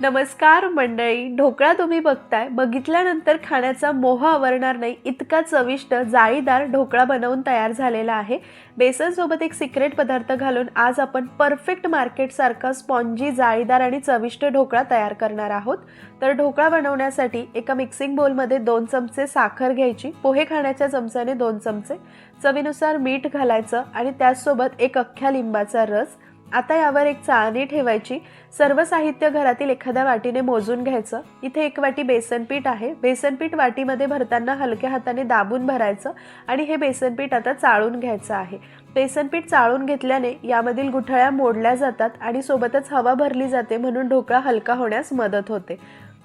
नमस्कार मंडळी ढोकळा तुम्ही बघताय. बघितल्यानंतर खाण्याचा मोह आवरणार नाही इतका चविष्ट जाळीदार ढोकळा बनवून तयार झालेला आहे. बेसनसोबत एक सिक्रेट पदार्थ घालून आज आपण परफेक्ट मार्केटसारखा स्पॉन्जी जाळीदार आणि चविष्ट ढोकळा तयार करणार आहोत. तर ढोकळा बनवण्यासाठी एका मिक्सिंग बोलमध्ये दोन चमचे साखर घ्यायची पोहे खाण्याच्या चमच्याने दोन चमचे चवीनुसार मीठ घालायचं आणि त्याचसोबत एक अख्ख्या लिंबाचा रस आता यावर एक चाळणी ठेवायची. सर्व साहित्य घरातील एखाद्या वाटीने मोजून घ्यायचं. इथे एक वाटी बेसनपीठ आहे. बेसनपीठ वाटीमध्ये भरताना हलक्या हाताने दाबून भरायचं आणि हे बेसनपीठ आता चाळून घ्यायचं आहे. बेसनपीठ चाळून घेतल्याने यामधील गुठळ्या मोडल्या जातात आणि सोबतच हवा भरली जाते म्हणून ढोकळा हलका होण्यास मदत होते.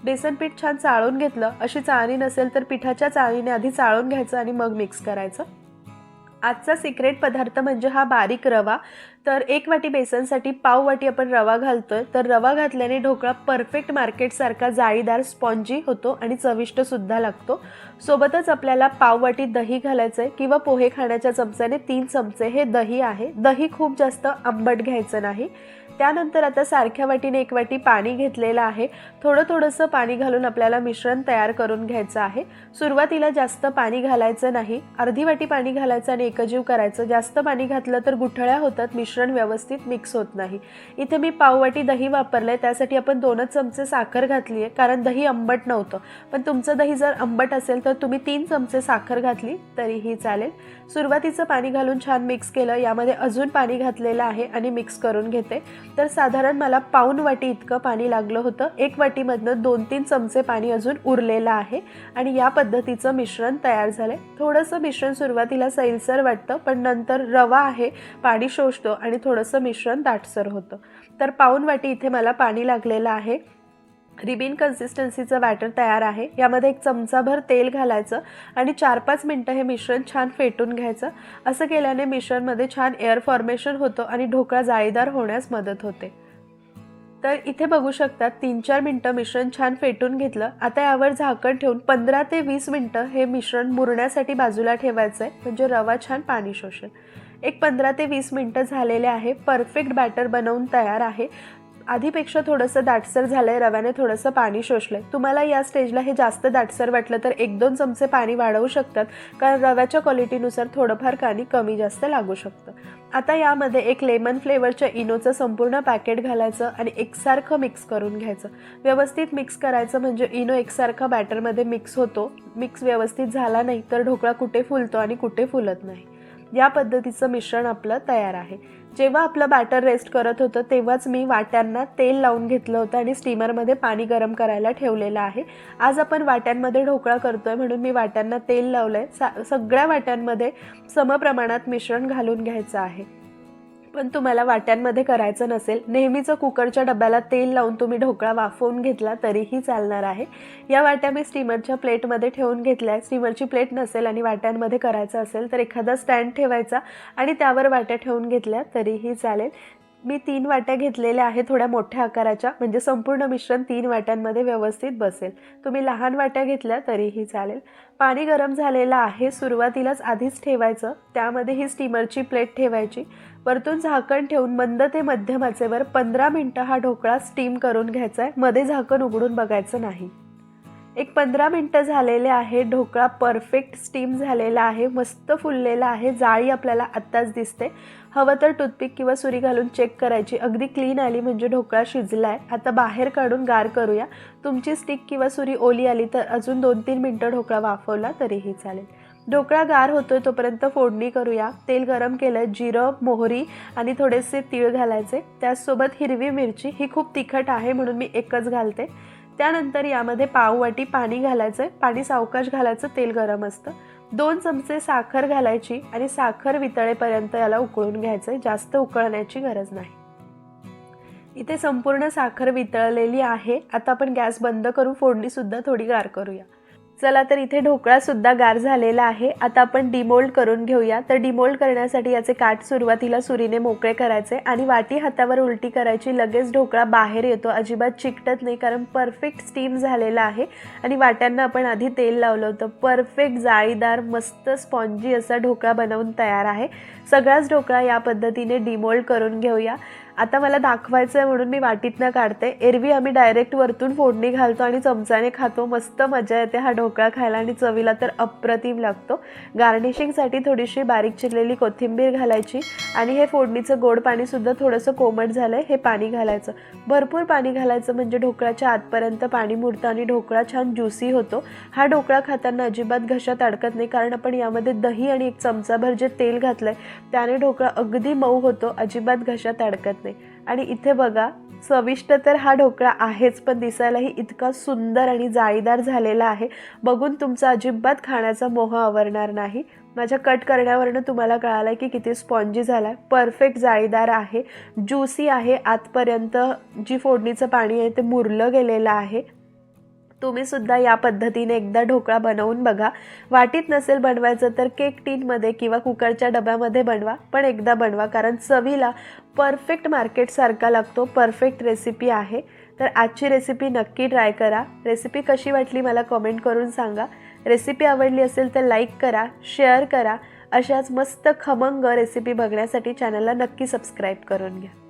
बेसनपीठ छान चाळून घेतलं. अशी चाळणी नसेल तर पिठाच्या चाळणीने आधी चाळून घ्यायचं आणि मग मिक्स करायचं. आजचा सिक्रेट पदार्थ म्हणजे हा बारीक रवा. तर एक वाटी बेसनसाठी पाव वाटी आपण रवा घालतोय. तर रवा घातल्याने ढोकळा परफेक्ट मार्केटसारखा जाळीदार स्पॉन्जी होतो आणि चविष्ट सुद्धा लागतो. सोबतच आपल्याला पाव वाटी दही घालायचं आहे किंवा पोहे खाण्याच्या चमच्याने तीन चमचे हे दही आहे. दही खूप जास्त आंबट घ्यायचं नाही. त्यानंतर आता सारख्या वाटीने एक वाटी पाणी घेतलेलं आहे. थोडं थोडंसं पाणी घालून आपल्याला मिश्रण तयार करून घ्यायचं आहे. सुरुवातीला जास्त पाणी घालायचं नाही. अर्धी वाटी पाणी घालायचं आणि एकजीव करायचं. जास्त पाणी घातलं तर गुठळ्या होतात. मिश्रण व्यवस्थित मिक्स होत नाही. इथे मी पाववाटी दही वापरलं आहे त्यासाठी आपण दोनच चमचे साखर घातली आहे कारण दही आंबट नव्हतं. पण तुमचं दही जर आंबट असेल तर तुम्ही तीन चमचे साखर घातली तरीही चालेल. सुरुवातीचं पाणी घालून छान मिक्स केलं. यामध्ये अजून पाणी घातलेलं आहे आणि मिक्स करून घेते. तर साधारण मला पाऊन वाटी इतकं पाणी लागलं होतं. एक वाटीमधनं दोन तीन चमचे पाणी अजून उरलेलं आहे. आणि या पद्धतीचं मिश्रण तयार झालं आहे थोडंसं मिश्रण सुरुवातीला सैलसर वाटतं पण नंतर रवा आहे पाणी शोषतो आणि थोडंसं मिश्रण दाटसर होतं. तर पाऊन वाटी इथे मला पाणी लागलेलं आहे. रिबीन कन्सिस्टन्सीचं बॅटर तयार आहे. यामध्ये एक चमचाभर तेल घालायचं आणि चार पाच मिनटं हे मिश्रण छान फेटून घ्यायचं. असं केल्याने मिश्रणमध्ये छान एअर फॉर्मेशन होतं आणि ढोकळा जाळीदार होण्यास मदत होते. तर इथे बघू शकतात तीन चार मिनटं मिश्रण छान फेटून घेतलं. आता यावर झाकण ठेवून पंधरा ते वीस मिनटं हे मिश्रण मुरण्यासाठी बाजूला ठेवायचं आहे म्हणजे रवा छान पाणी शोषण एक पंधरा ते वीस मिनटं झालेले आहे. परफेक्ट बॅटर बनवून तयार आहे. आधीपेक्षा थोडंसं दाटसर झालं आहे रव्याने थोडंसं पाणी शोषलं आहे तुम्हाला या स्टेजला हे जास्त दाटसर वाटलं तर एक दोन चमचे पाणी वाढवू शकतात कारण रव्याच्या क्वालिटीनुसार थोडंफार पाणी कमी जास्त लागू शकतं. आता यामध्ये एक लेमन फ्लेवरच्या इनोचं संपूर्ण पॅकेट घालायचं आणि एकसारखं मिक्स करून घ्यायचं. व्यवस्थित मिक्स करायचं म्हणजे इनो एकसारखा बॅटरमध्ये मिक्स होतो. मिक्स व्यवस्थित झाला नाही तर ढोकळा कुठे फुलतो आणि कुठे फुलत नाही. या पद्धतीचं मिश्रण आपलं तयार आहे. जेव्हा आपलं बॅटर रेस्ट करत होतं तेव्हाच मी वाट्यांना तेल लावून घेतलं होतं आणि स्टीमरमध्ये पाणी गरम करायला ठेवलेलं आहे. आज आपण वाट्यांमध्ये ढोकळा करतोय म्हणून मी वाट्यांना तेल लावलं आहे सा सगळ्या वाट्यांमध्ये समप्रमाणात मिश्रण घालून घ्यायचं आहे. पण तुम्हाला वाट्यांमध्ये करायचं नसेल नेहमीचं कुकरच्या डब्याला तेल लावून तुम्ही ढोकळा वाफवून घेतला तरीही चालणार आहे. या वाट्या मी स्टीमरच्या प्लेटमध्ये ठेवून घेतल्या आहे स्टीमरची प्लेट नसेल आणि वाट्यांमध्ये करायचं असेल तर एखादा स्टँड ठेवायचा आणि त्यावर वाट्या ठेवून घेतल्या तरीही चालेल. मी तीन वाट्या घेतलेल्या आहे थोड्या मोठ्या आकाराच्या म्हणजे संपूर्ण मिश्रण तीन वाट्यांमध्ये व्यवस्थित बसेल. तुम्ही लहान वाट्या घेतल्या तरीही चालेल. पाणी गरम झालेलं आहे सुरुवातीलाच आधीच ठेवायचं. त्यामध्ये ही स्टीमरची प्लेट ठेवायची. वरतून झाकण ठेवून मंद ते मध्यम आचेवर पंधरा मिनटं हा ढोकळा स्टीम करून घ्यायचा आहे मध्ये झाकण उघडून बघायचं नाही. एक पंधरा मिनटं झालेले आहे ढोकळा परफेक्ट स्टीम झालेला आहे मस्त फुललेला आहे जाळी आपल्याला आत्ताच दिसते. हवं तर टूथपिक किंवा सुरी घालून चेक करायची. अगदी क्लीन आली म्हणजे ढोकळा शिजला आहे आता बाहेर काढून गार करूया. तुमची स्टिक किंवा सुरी ओली आली तर अजून दोन तीन मिनटं ढोकळा वाफवला तरीही चालेल. ढोकळा गार होतोय तोपर्यंत फोडणी करूया. तेल गरम केलं जिरं मोहरी आणि थोडेसे तीळ घालायचे. त्याचसोबत हिरवी मिरची. ही खूप तिखट आहे म्हणून मी एकच घालते. त्यानंतर यामध्ये पाववाटी पाणी घालायचं आहे पाणी सावकाश घालायचं तेल गरम असतं. दोन चमचे साखर घालायची आणि साखर वितळेपर्यंत याला उकळून घ्यायचं आहे जास्त उकळण्याची गरज नाही. इथे संपूर्ण साखर वितळलेली आहे. आता आपण गॅस बंद करून फोडणीसुद्धा थोडी गार करूया. चला तर इथे ढोकळा सुद्धा गार झालेला आहे. आता आपण डिमोल्ड करून घेऊया. तर डिमोल्ड करण्यासाठी याचे काठ सुरुवातीला सुरीने मोकळे करायचे आणि वाटी हातावर उलटी करायची. लगेच ढोकळा बाहेर येतो. अजिबात चिकटत नाही कारण परफेक्ट स्टीम झालेला आहे. आणि वाट्यांना आपण आधी तेल लावलं होतं. परफेक्ट जाळीदार मस्त स्पॉन्जी असा ढोकळा बनवून तयार आहे. सगळाच ढोकळा या पद्धतीने डिमोल्ड करून घेऊया. आता मला दाखवायचं आहे म्हणून मी वाटीतनं काढते. एरवी आम्ही डायरेक्ट वरतून फोडणी घालतो आणि चमचाने खातो. मस्त मजा येते हा ढोकळा खायला आणि चवीला तर अप्रतिम लागतो. गार्निशिंगसाठी थोडीशी बारीक चिरलेली कोथिंबीर घालायची आणि हे फोडणीचं गोड पाणीसुद्धा थोडंसं कोमट झालं आहे हे पाणी घालायचं. भरपूर पाणी घालायचं म्हणजे ढोकळ्याच्या आतपर्यंत पाणी मुरतं आणि ढोकळा छान ज्युसी होतो. हा ढोकळा खाताना अजिबात घशात अडकत नाही कारण आपण यामध्ये दही आणि एक चमचाभर जे तेल घातलं आहे त्याने ढोकळा अगदी मऊ होतो. अजिबात घशात अडकत नाही. आणि इथे बघा चविष्ट तर हा ढोकळा आहेच पण दिसायलाही इतका सुंदर आणि जाळीदार झालेला आहे. बघून तुमचा अजिबात खाण्याचा मोह आवरणार नाही. माझ्या कट करण्यावरनं तुम्हाला कळालं की किती स्पॉन्जी झाला आहे परफेक्ट जाळीदार आहे ज्युसी आहे. आतपर्यंत जी फोडणीचं पाणी आहे ते मुरलं गेलेलं आहे. तुम्ही सुद्धा या पद्धतीने एकदा ढोकळा बनवून बघा. वाटीत नसेल बनवायचं तर केक टीनमध्ये किंवा कुकरच्या डब्यामध्ये बनवा पण एकदा बनवा कारण चवीला परफेक्ट मार्केटसारखा लागतो परफेक्ट रेसिपी आहे. तर आजची रेसिपी नक्की ट्राय करा. रेसिपी कशी वाटली मला कमेंट करून सांगा. रेसिपी आवडली असेल तर लाईक करा शेअर करा. अशाच मस्त खमंग रेसिपी बघण्यासाठी चॅनलला नक्की सबस्क्राईब करून घ्या.